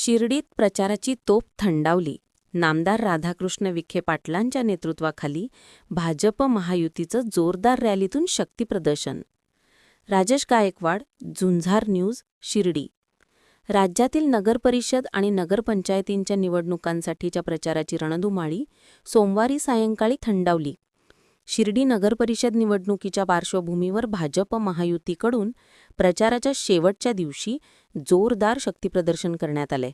शिर्डीत प्रचाराची तोप थंडावली. नामदार राधाकृष्ण विखे पाटलांच्या नेतृत्वाखाली भाजप महायुतीचं जोरदार रॅलीतून शक्तीप्रदर्शन राजेश गायकवाड झुंझार न्यूज शिर्डी. राज्यातील नगरपरिषद आणि नगरपंचायतींच्या निवडणुकांसाठीच्या प्रचाराची रणधुमाळी सोमवारी सायंकाळी थंडावली. शिर्डी नगरपरिषद निवडणुकीच्या पार्श्वभूमीवर भाजप महायुतीकडून प्रचाराच्या शेवटच्या दिवशी जोरदार शक्तीप्रदर्शन करण्यात आले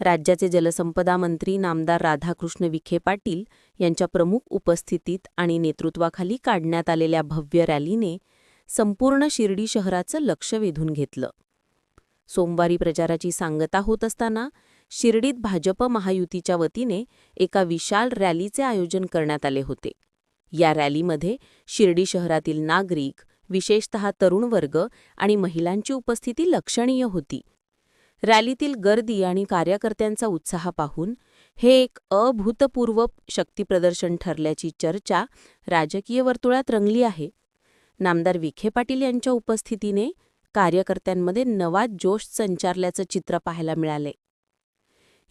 राज्याचे जलसंपदा मंत्री नामदार राधाकृष्ण विखे पाटील यांच्या प्रमुख उपस्थितीत आणि नेतृत्वाखाली काढण्यात आलेल्या भव्य रॅलीने संपूर्ण शिर्डी शहराचं लक्ष वेधून घेतलं. सोमवारी प्रचाराची सांगता होत असताना शिर्डीत भाजप महायुतीच्या वतीने एका विशाल रॅलीचे आयोजन करण्यात आले होते. या रॅलीमध्ये शिर्डी शहरातील नागरिक विशेषतः तरुण वर्ग आणि महिलांची उपस्थिती लक्षणीय होती. रॅलीतील गर्दी आणि कार्यकर्त्यांचा उत्साह पाहून हे एक अभूतपूर्व शक्तीप्रदर्शन ठरल्याची चर्चा राजकीय वर्तुळात रंगली आहे. नामदार विखे पाटील यांच्या उपस्थितीने कार्यकर्त्यांमध्ये नवा जोश संचारल्याचं चित्र पाहायला मिळाले.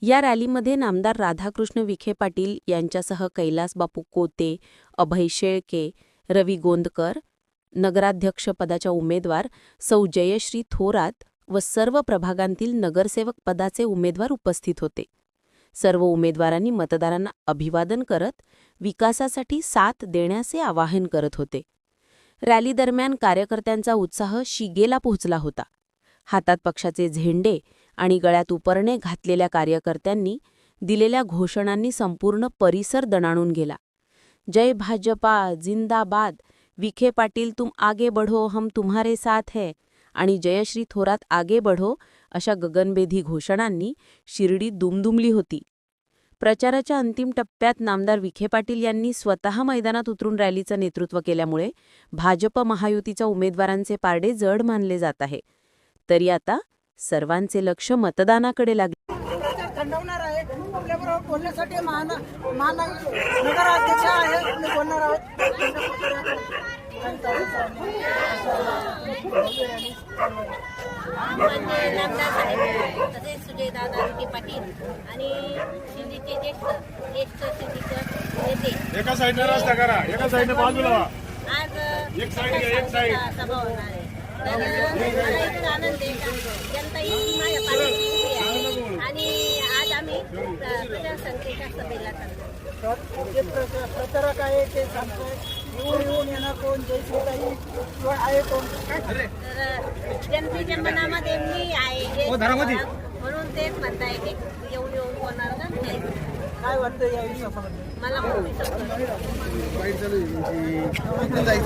या रॅलीमध्ये नामदार राधाकृष्ण विखे पाटील यांच्यासह कैलास बापू कोते अभय शेळके रवी गोंदकर नगराध्यक्षपदाच्या उमेदवार सौ जयश्री थोरात व सर्व प्रभागांतील नगरसेवक पदाचे उमेदवार उपस्थित होते. सर्व उमेदवारांनी मतदारांना अभिवादन करत विकासासाठी साथ देण्याचे आवाहन करत होते. रॅली दरम्यान कार्यकर्त्यांचा उत्साह शिगेला पोहोचला होता. हातात पक्षाचे झेंडे आणि गळ्यात उपरणे घातलेल्या कार्यकर्त्यांनी दिलेल्या घोषणांनी संपूर्ण परिसर दणाणून गेला. जय भाजपा जिंदाबाद. विखे पाटील तुम आगे बढ़ो हम तुम्हारे साथ है. आणि जयश्री थोरात आगे बढ़ो अशा गगनभेदी घोषणांनी शिर्डी दुमदुमली होती. प्रचाराच्या अंतिम टप्प्यात नामदार विखे पाटील यांनी स्वतः मैदानात उतरून रॅलीचं नेतृत्व केल्यामुळे भाजप महायुतीच्या उमेदवारांचे पारडे जड मानले जात आहे. तरी आता सर्वांचे लक्ष मतदानाकडे लागले. प्रचार थंडवणार आहे. आपल्याबरोबर बोलण्यासाठी महान महान नगराध्यक्ष आहे. मी बोलणार आहोत. म्हणजे नामदार साहेब तसेच विखे पाटील आणि शिंदेचे ज्येष्ठ ज्येष्ठ शिंदेचे नेते एका साईडने रस्ता करा. एका साईडने बाजूला. आज एक साईड एक साईड. सभा होणार आहे. आनंद आहे जनता ही माझ्या पाठीशी आहे आणि आज आम्ही प्र- प्रचार संख्येच्या सभेला चाललो तर जे प्रचा- प्रचारक आहे ते सांगतात येऊन येऊन येणार कोण जयश्रीताई किंवा आहे कोण तर जनतेच्या मनामध्ये मी आहे म्हणून तेच म्हणताय की येऊन येऊन कोणाला ना. काय वाटतं या मला खूप आहे.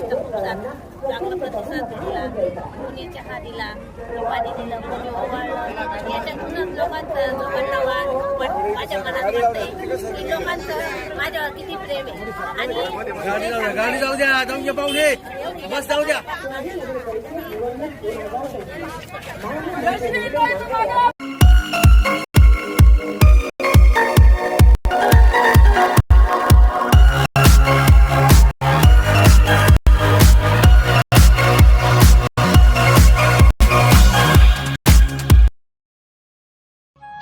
चांगला प्रतिसाद दिला कोणी चहा दिला कोणी पाणी दिलं कोणी ओवाळलं आणि याच्यातूनच लोकांचं लोकांना वाद वाट- माझ्या मनात वाटतंय की लोकांचं माझ्यावर किती प्रेम आहे आणि गाडी जाऊ द्या. जाऊन पाहुणे बस जाऊ द्या